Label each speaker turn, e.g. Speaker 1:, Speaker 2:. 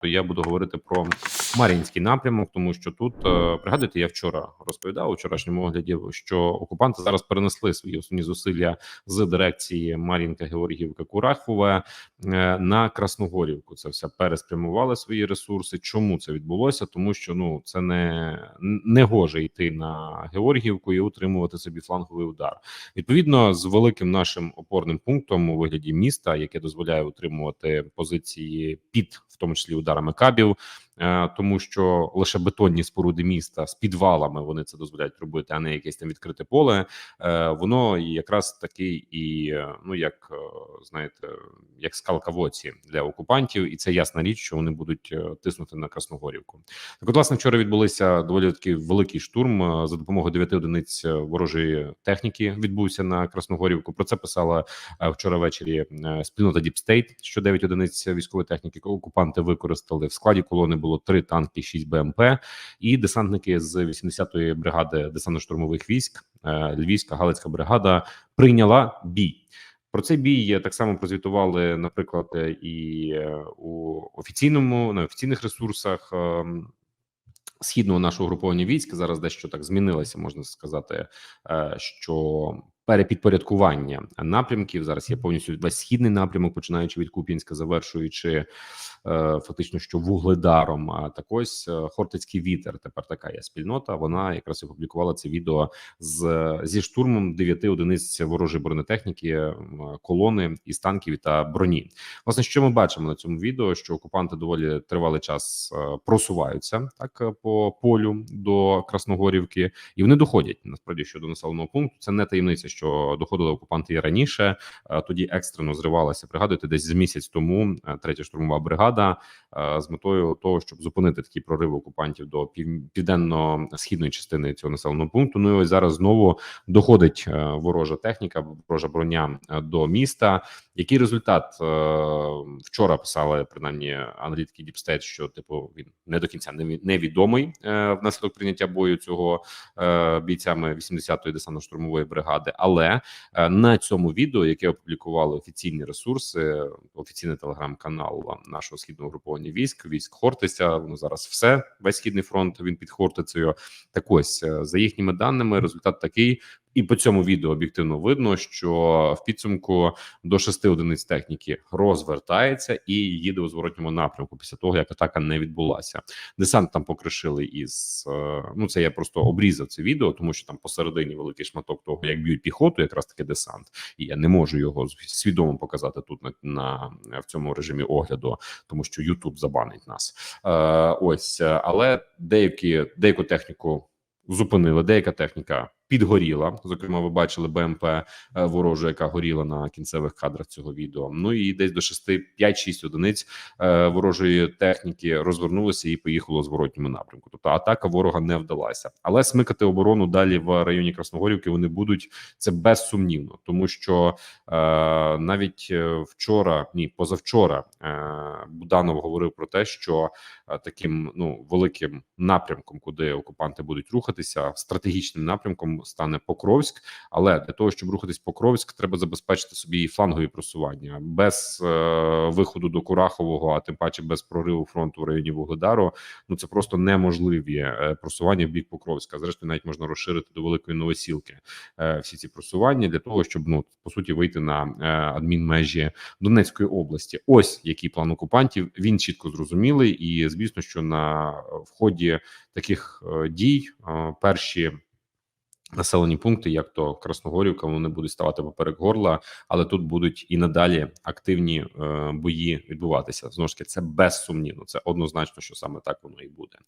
Speaker 1: то я буду говорити про Мар'їнський напрямок, тому що тут е, пригадуєте, я вчора розповідав у вчорашньому огляді, що окупанти зараз перенесли свої основні зусилля з дирекції Мар'їнка Георгіївка Курахове е, на Красногорівку. Це все переспрямували свої ресурси. Чому це відбулося? Тому що ну це не, не гоже йти на Георгіївку і утримувати собі фланговий удар. Відповідно, з великим нашим опорним пунктом у вигляді міста, яке дозволяє утримувати позиції під в тому числі ударами кабів. е, Тому що лише бетонні споруди міста з підвалами вони це дозволяють робити, а не якесь там відкрите поле. Е, Воно якраз такий і е, ну як знаєте, як скалка в оці для окупантів, і це ясна річ, що вони будуть тиснути на Красногорівку. Так, от, власне, вчора відбулися доволі такий великий штурм за допомогою дев'яти одиниць ворожої техніки. Відбувся на Красногорівку. Про це писала вчора ввечері спільнота Deep State, що 9 одиниць військової техніки окупанти використали в складі колони. Було три танки, 6 БМП і десантники з 80-ї бригади десантно-штурмових військ. е, Львівська Галицька бригада прийняла бій. Про цей бій так само прозвітували, наприклад, е, і е, у офіційному на офіційних ресурсах. ем, Східного нашого груповання військ зараз дещо так змінилося, можна сказати, що перепідпорядкування напрямків зараз є повністю весь східний напрямок, починаючи від Куп'янська, завершуючи е, фактично що вугледаром. А так ось е, Хортицький вітер. Тепер така є спільнота. Вона якраз опублікувала це відео з зі штурмом дев'яти одиниць ворожої бронетехніки, колони із танків та броні. Власне, що ми бачимо на цьому відео, що окупанти доволі тривалий час е, просуваються так е, по полю до Красногорівки, і вони доходять насправді щодо населеного пункту. Це не таємниця, що доходили окупанти і раніше. Е, Тоді екстрено зривалася. Пригадуєте, десь з місяць тому е, третя штурмова бригада е, з метою того, щоб зупинити такі прориви окупантів до пів... південно-східної частини цього населеного пункту. Ну і ось зараз знову доходить ворожа техніка, ворожа броня до міста. Який результат е, вчора писали принаймні аналітики State, що типу він не до кінця невідомий е, внаслідок прийняття бою цього е, бійцями 80-ї десантно-штурмової бригади. Але на цьому відео, яке опублікували офіційні ресурси, офіційний телеграм-канал нашого східного груповання військ, військ Хортиця. Воно зараз все весь східний фронт. Він під Хортицею. Так ось за їхніми даними, результат такий. І по цьому відео об'єктивно видно, що в підсумку до шести одиниць техніки розвертається і їде у зворотньому напрямку після того, як атака не відбулася. Десант там покришили із е, ну це я просто обрізав це відео, тому що там посередині великий шматок того, як б'ють піхоту, якраз таки десант, і я не можу його свідомо показати тут на, на в цьому режимі огляду, тому що YouTube забанить нас. Е, ось, але деякі деяку техніку зупинили, деяка техніка підгоріла. Зокрема, ви бачили БМП е, ворожу, яка горіла на кінцевих кадрах цього відео. Ну і десь до 6, 5-6 одиниць е, ворожої техніки розвернулися і поїхало зворотньому напрямку. Тобто атака ворога не вдалася, але смикати оборону далі в районі Красногорівки вони будуть це безсумнівно, тому що е, навіть е, вчора, ні, позавчора е, Буданов говорив про те, що таким ну великим напрямком, куди окупанти будуть рухатися, стратегічним напрямком стане Покровськ. Але для того, щоб рухатись Покровськ, треба забезпечити собі і флангові просування без е, виходу до Курахового, а тим паче без прориву фронту в районі Вугледару. Ну це просто неможливі е, просування в бік Покровська. Зрештою, навіть можна розширити до великої новосілки е, всі ці просування для того, щоб ну по суті вийти на е, адмінмежі Донецької області. Ось який план окупантів. Він чітко зрозумілий, і звісно, що на в ході таких е, дій е, перші. Населені пункти, як то Красногорівка, вони будуть ставати поперек горла, але тут будуть і надалі активні е, бої відбуватися. Знову ж таки, це безсумнівно. Це однозначно, що саме так воно і буде.